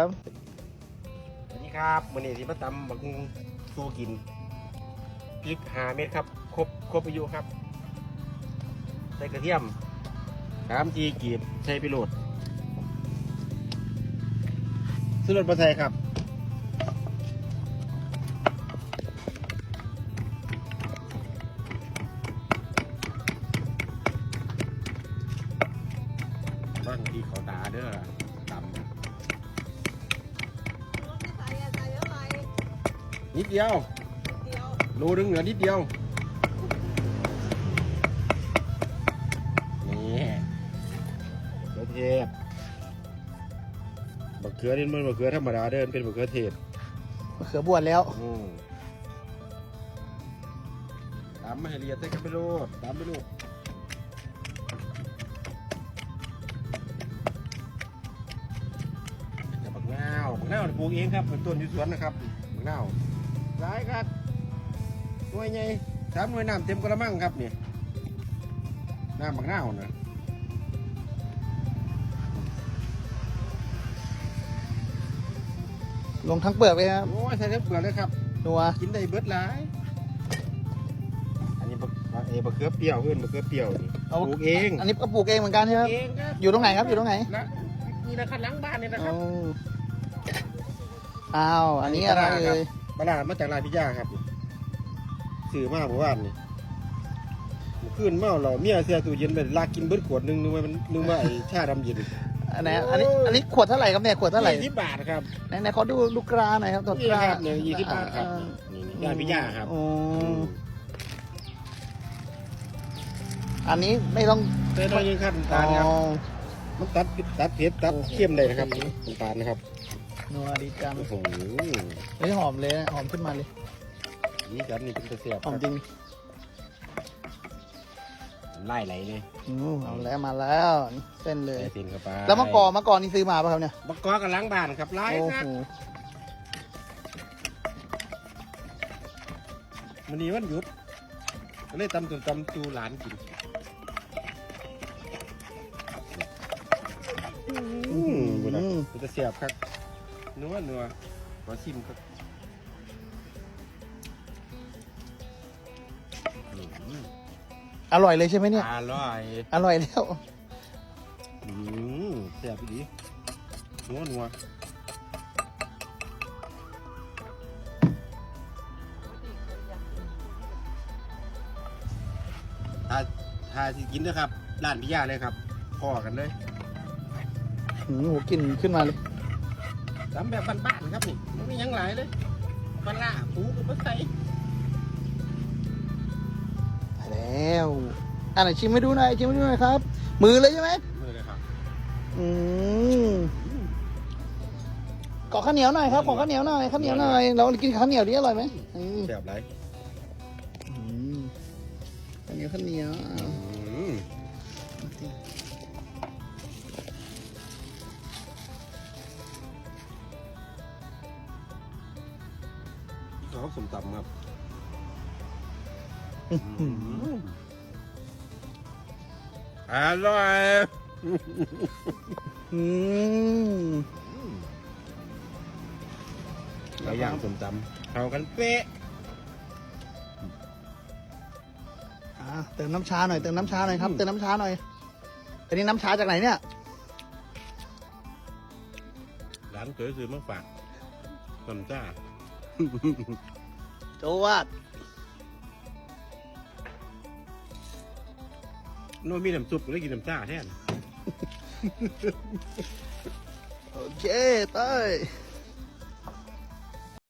ครับสวัสดีครับวันนี้ที่มาตำบักหุ่งสู้กินพริกหาเม็ดครับ ครบครบอายุครับ ใส่กระเทียมสามจีกีบใส่ไปโหลดซื้อรถมาใส่ครับ บ้างทีเขาด่าเด้อ นิดเดียวโลนึงเหลือนิดเดียว นี่มะเขือเทศมะเขือนี่มันมะเขือธรรมดาเดินเป็นมะเขือเทศมะเขือบวชแล้ว อืมตามมาให้ละเอียดได้กันไปโลดตามไปลูกจะบักนาวบักนาวนี่ปลูกเองครับเป็นต้นอยู่สวนนะครับบักนาว ร้ายครับหน่วยใหญ่สามหน่วยน้ำเต็มกระมังครับนี่น้ำบักนาวนะลงทั้งเปลือกเลยครับโอ้ยใส่เลือเปลือกเลยครับ นัว กินได้เบิดหลาย อันนี้บักเอบักเขือเปรี้ยวเพื่อนบักเขือเปรี้ยวนี่ปลูกเองอันนี้ก็ปลูกเองเหมือนกันใช่ไหมครับ เองครับอยู่ตรงไหนครับอยู่ตรงไหน นะนี่นะครับหล้างบ้านนี่นะคอ๋รัอบอ้าว อันนี้อะไรเอ่ย ปลาร้ามาจากร้านพิย่าครับซื้อมาเมื่อวานนี่ขึ้นเมาเราเมียเสียตู้เย็นไปลากกินเบิดขวดหนึงนึกว่ามันนึกว่าไอ้ชาดำเย็นอันไหนอันนี้อันนี้ขวดเท่าไหร่ครับเนี่ยขวดเท่าไหร่ยี่สิบบาทครับไหนไหนขอดูลูกกราหน่อยครับตัวนี่กราครับเนี่ยยี่สิบบาทครับอ่นี่นี่ร้านพิย่าครับอ๋ออันนี้ไม่ต้องเต้นน้อยยิงขั้นำตาลครับอ๋อมันตัดตัดเผ็ดตัดเข้มได้นะครับน้ำตาลนะครับ นัวดีจังโอ้โหเฮ้ยหอมเลยนะหอมขึ้นมาเลยนี่กันนี่เป็นตะเสียบหอมจริงไล่ไหลเลยอืมเอาแล้วมาแล้วนี่เส้นเลยใส่เส้นเข้าไปแล้วมะกอมะกอนี่ซื้อมาป่ะครับเนี่ยมะกอกกับล้างบ้านครับไล่โอ้ครัโหบวันนี้วันหยุดก็เลยตำตุ่ตำจูหลานกินอืมบุญนะเป็นตะเสียบครับ นัวนัวขอชิมครับอืมอร่อยเลยใช่ไหมเนี่ย อร่อยอร่อยแล้ว อืมเสียบดีนัวนัวถ้าถ้าสิกินนะครับร้านพิยาเลยครับพอกันเลย หืมโหกลิ่นขึ้นมาเลย ทำแบบบ้านๆครับนี่ไม่มีหยังหลายเลยปลาร้าปูกับมะไข่ไปแล้วอันไหนชิมให้ดูหน่อยชิมให้ดูหน่อยครับ มือเลยใช่ไหมมือเลยครับอืมขอข้าวเหนียวหน่อยครับขอข้าวเหนียวหน่อยข้าวเหนียวหน่อยเรากินข้าวเหนียวดิอร่อยไหมอืมเสียบไรอืมข้าวเหนียวข้าวเหนียว อ้าวอืมนี่เขาสมตำครับอื้อหืออร่อยอืมเราย่างสมตำเข้ากันเป๊ะอ่าเติมน้ำชาหน่อยเติมน้ำชาหน่อยครับเติมน้ำชาหน่อยอันนี้น้ำชาจากไหนเนี่ย ร้านเคยซื้อมาฝากน้ำจ้า โจวาดโน้มีน้ำซุปก็เลยกินน้ำจ้าแทน โอเคเต้ย